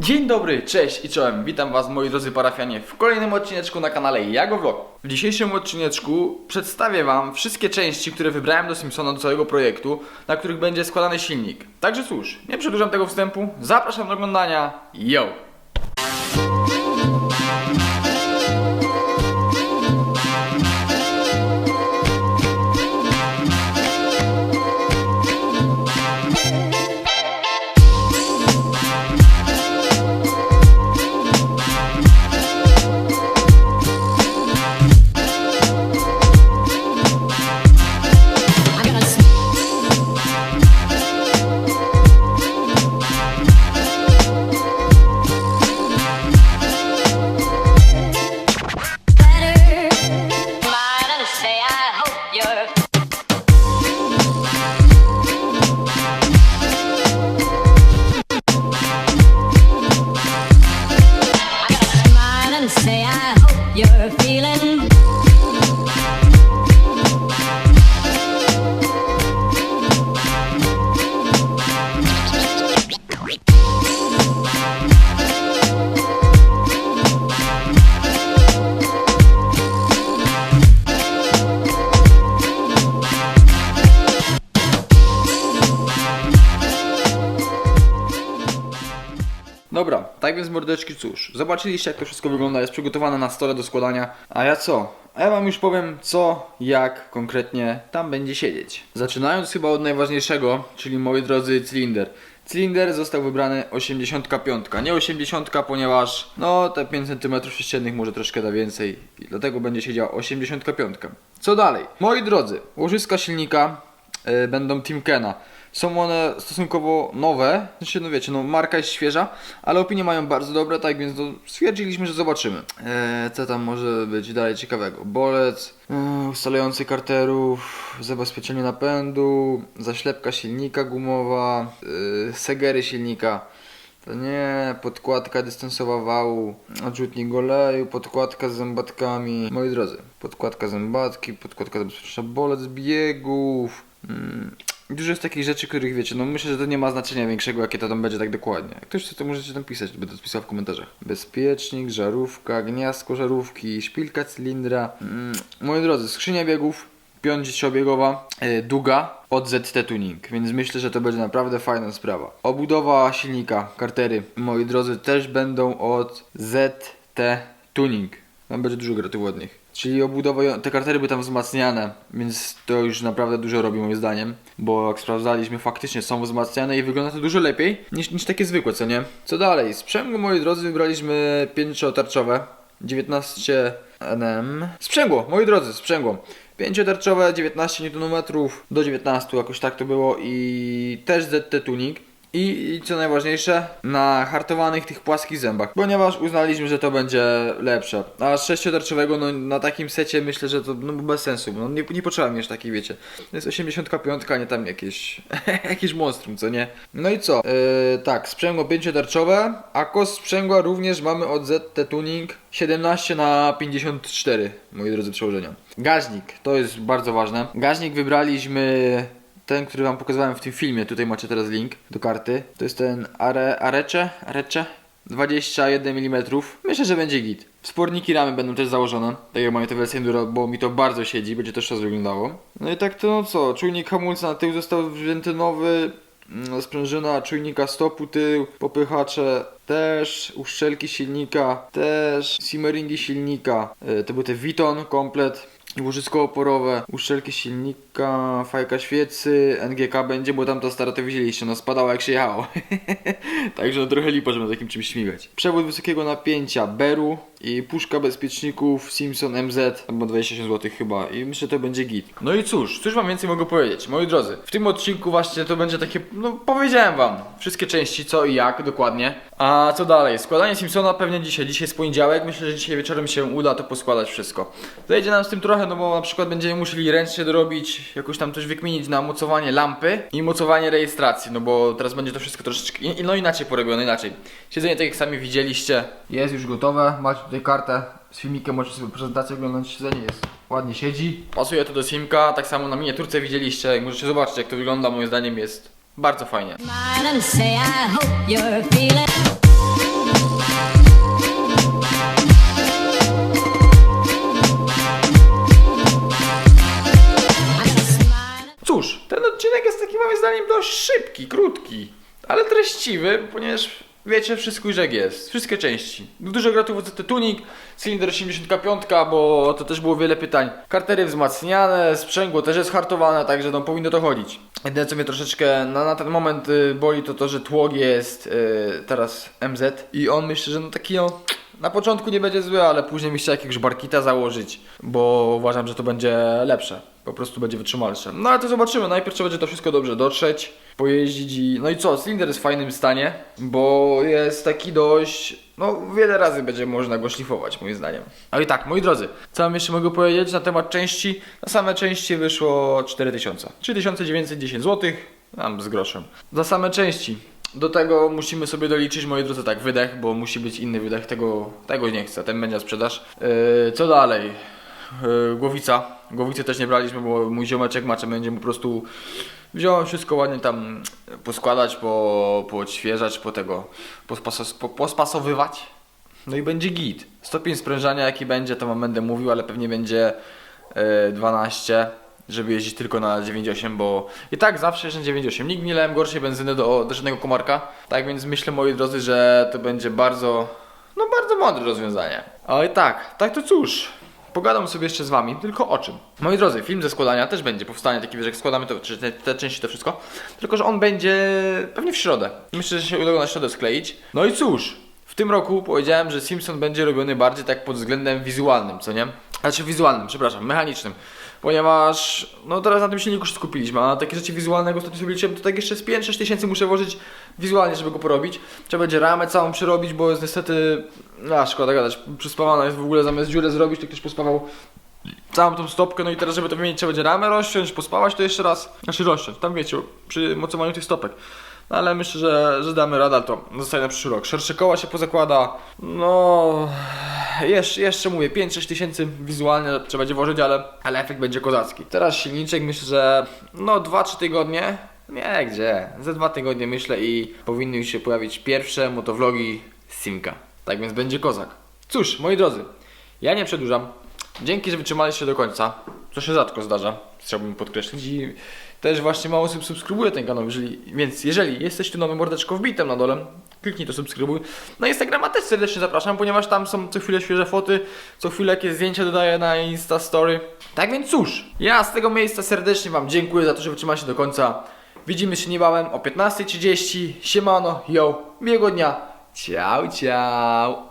Dzień dobry, cześć i czołem. Witam Was moi drodzy parafianie w kolejnym odcineczku na kanale Jago Vlog. W dzisiejszym odcineczku przedstawię Wam wszystkie części, które wybrałem do Simpsona do całego projektu, na których będzie składany silnik. Także cóż, nie przedłużam tego wstępu, zapraszam do oglądania. Yo! Tak więc mordeczki, cóż, zobaczyliście jak to wszystko wygląda, jest przygotowane na stole do składania. A ja co? A ja wam już powiem co, jak konkretnie tam będzie siedzieć. Zaczynając chyba od najważniejszego, czyli moi drodzy cylinder. Cylinder został wybrany 85, nie 80, ponieważ no te 5 cm sześciennych może troszkę da więcej i dlatego będzie siedziała 85. Co dalej? Moi drodzy, łożyska silnika y, będą Timkena. Są one stosunkowo nowe, znaczy no wiecie, no marka jest świeża, ale opinie mają bardzo dobre, tak więc no, stwierdziliśmy, że zobaczymy. Eee, co tam może być dalej ciekawego? Bolec, eee, ustalający karterów, zabezpieczenie napędu, zaślepka silnika gumowa, eee, segery silnika. To nie, podkładka dystansowa wału, odrzutnik oleju, podkładka z zębatkami. Moi drodzy, podkładka zębatki, podkładka zabezpieczenia bolec biegów. Dużo jest takich rzeczy, których wiecie, no myślę, że to nie ma znaczenia większego, jakie to tam będzie tak dokładnie. Jak ktoś chce, to możecie tam pisać, będę to pisał w komentarzach. Bezpiecznik, żarówka, gniazdko żarówki, szpilka cylindra. Mm. Moi drodzy, skrzynia biegów, piąć dziesięciobiegowa, yy, długa od ZT Tuning, więc myślę, że to będzie naprawdę fajna sprawa. Obudowa silnika, kartery, moi drodzy, też będą od ZT Tuning. Tam będzie dużo gratów ładnych. Czyli obudowa, te kartery były tam wzmacniane, więc to już naprawdę dużo robi moim zdaniem, bo jak sprawdzaliśmy, faktycznie są wzmacniane i wygląda to dużo lepiej niż, niż takie zwykłe, co nie? Co dalej? Sprzęgło, moi drodzy, wybraliśmy 5-tarczowe, 19 NM. Sprzęgło, moi drodzy, sprzęgło. 5-tarczowe, 19 Nm do 19, jakoś tak to było i też ZT Tuning. I, I co najważniejsze, na hartowanych tych płaskich zębach, ponieważ uznaliśmy, że to będzie lepsze. A sześciotarczowego, no na takim secie myślę, że to no, bez sensu. No, nie, nie potrzeba mieć takiej, wiecie. To jest 85, a nie tam jakieś, jakieś monstrum, co nie? No i co? Yy, tak, sprzęgło pięciotarczowe, a kos sprzęgła również mamy od ZT Tuning 17 na 54, moi drodzy przełożenia. Gaźnik, to jest bardzo ważne. Gaźnik wybraliśmy ten, który wam pokazywałem w tym filmie, tutaj macie teraz link do karty. To jest ten Are, Arecze, Arecze 21 mm. Myślę, że będzie git. Sporniki ramy będą też założone, tak jak mają te wersje Enduro, bo mi to bardzo siedzi, będzie też czas wyglądało. No i tak to no co, czujnik hamulca na tył został wzięty nowy, mm, sprężyna czujnika stopu tył, popychacze też, uszczelki silnika też, simmeringi silnika, yy, to był ten Viton komplet, łożysko oporowe, uszczelki silnika, fajka świecy, NGK będzie, bo tam to stara to widzieliście, no spadało jak się jechało. Także no trochę lipa, żeby na takim czymś śmigać. Przewód wysokiego napięcia Beru i puszka bezpieczników Simpson MZ, albo 27 zł chyba i myślę, że to będzie git. No i cóż, cóż wam więcej mogę powiedzieć, moi drodzy. W tym odcinku właśnie to będzie takie, no powiedziałem wam, wszystkie części co i jak dokładnie. A co dalej? Składanie Simpsona pewnie dzisiaj, dzisiaj jest poniedziałek, myślę, że dzisiaj wieczorem się uda to poskładać wszystko. Zajdzie nam z tym trochę, no bo na przykład będziemy musieli ręcznie dorobić, jakoś tam coś wykminić na mocowanie lampy i mocowanie rejestracji, no bo teraz będzie to wszystko troszeczkę, no inaczej porobione, inaczej. Siedzenie tak jak sami widzieliście, jest już gotowe, macie tutaj kartę z filmikiem, możecie sobie prezentację oglądać, siedzenie jest ładnie siedzi. Pasuje to do simka, tak samo na miniaturce widzieliście, jak możecie zobaczyć jak to wygląda, moim zdaniem jest bardzo fajnie. Cóż, ten odcinek jest taki moim zdaniem dość szybki, krótki, ale treściwy, ponieważ wiecie, wszystko już jak jest, wszystkie części. Dużo gratów za tuning, cylinder 85, bo to też było wiele pytań. Kartery wzmacniane, sprzęgło też jest hartowane, także no powinno to chodzić. Jedyne co mnie troszeczkę na, ten moment y, boli to to, że tłok jest y, teraz MZ i on myślę, że no taki no na początku nie będzie zły, ale później mi się jakiegoś barkita założyć, bo uważam, że to będzie lepsze. Po prostu będzie wytrzymalsze. No ale to zobaczymy. Najpierw trzeba będzie to wszystko dobrze dotrzeć, pojeździć i... No i co? Cylinder jest w fajnym stanie, bo jest taki dość... No wiele razy będzie można go szlifować, moim zdaniem. No i tak, moi drodzy, co wam jeszcze mogę powiedzieć na temat części? Na same części wyszło 4000. 3910 zł, tam z groszem. Za same części. Do tego musimy sobie doliczyć, moi drodzy, tak, wydech, bo musi być inny wydech, tego, tego nie chcę, ten będzie sprzedaż. Yy, co dalej? Yy, głowica. Głowicy też nie braliśmy, bo mój ziomeczek macze będzie po prostu wziąłem wszystko ładnie tam poskładać, po, poodświeżać, po tego, pospas, po, pospasowywać. No i będzie git. Stopień sprężania jaki będzie, to wam będę mówił, ale pewnie będzie yy, 12 żeby jeździć tylko na 9.8, bo i tak zawsze jeżdżę na 9.8. Nigdy nie lałem gorszej benzyny do, do żadnego komarka. Tak więc myślę, moi drodzy, że to będzie bardzo, no bardzo mądre rozwiązanie. Ale tak, tak to cóż. Pogadam sobie jeszcze z wami, tylko o czym. Moi drodzy, film ze składania też będzie, powstanie taki, że składamy to, czy te, te części, to wszystko. Tylko, że on będzie pewnie w środę. Myślę, że się uda go na środę skleić. No i cóż, w tym roku powiedziałem, że Simpson będzie robiony bardziej tak pod względem wizualnym, co nie? Znaczy wizualnym, przepraszam, mechanicznym. Ponieważ, no teraz na tym silniku się skupiliśmy, a na takie rzeczy wizualne, jak ostatnio sobie liczyłem, to tak jeszcze z 5-6 tysięcy muszę włożyć wizualnie, żeby go porobić. Trzeba będzie ramę całą przerobić, bo jest niestety, a szkoda gadać, przyspawana jest w ogóle, zamiast dziurę zrobić, to ktoś pospawał całą tą stopkę, no i teraz żeby to wymienić trzeba będzie ramę rozciąć, pospawać to jeszcze raz, znaczy rozciąć, tam wiecie, przy mocowaniu tych stopek. No ale myślę, że, że damy radę, to zostaje na przyszły rok. Szersze koła się pozakłada, no... Jeszcze, jeszcze mówię, 5-6 tysięcy wizualnie trzeba będzie włożyć, ale, ale efekt będzie kozacki. Teraz silniczek myślę, że no 2-3 tygodnie, nie gdzie, ze dwa tygodnie myślę i powinny już się pojawić pierwsze motovlogi Simka. Tak więc będzie kozak. Cóż, moi drodzy, ja nie przedłużam. Dzięki, że wytrzymaliście do końca, co się rzadko zdarza, chciałbym podkreślić i też właśnie mało osób subskrybuje ten kanał, jeżeli, więc jeżeli jesteś tu nowym mordeczko wbitem na dole, kliknij to subskrybuj. Na Instagrama też serdecznie zapraszam, ponieważ tam są co chwilę świeże foty, co chwilę jakieś zdjęcia dodaję na Insta Story. Tak więc cóż, ja z tego miejsca serdecznie Wam dziękuję za to, że wytrzymaliście do końca. Widzimy się niebawem o 15.30. Siemano, yo, miłego dnia. Ciao, ciao.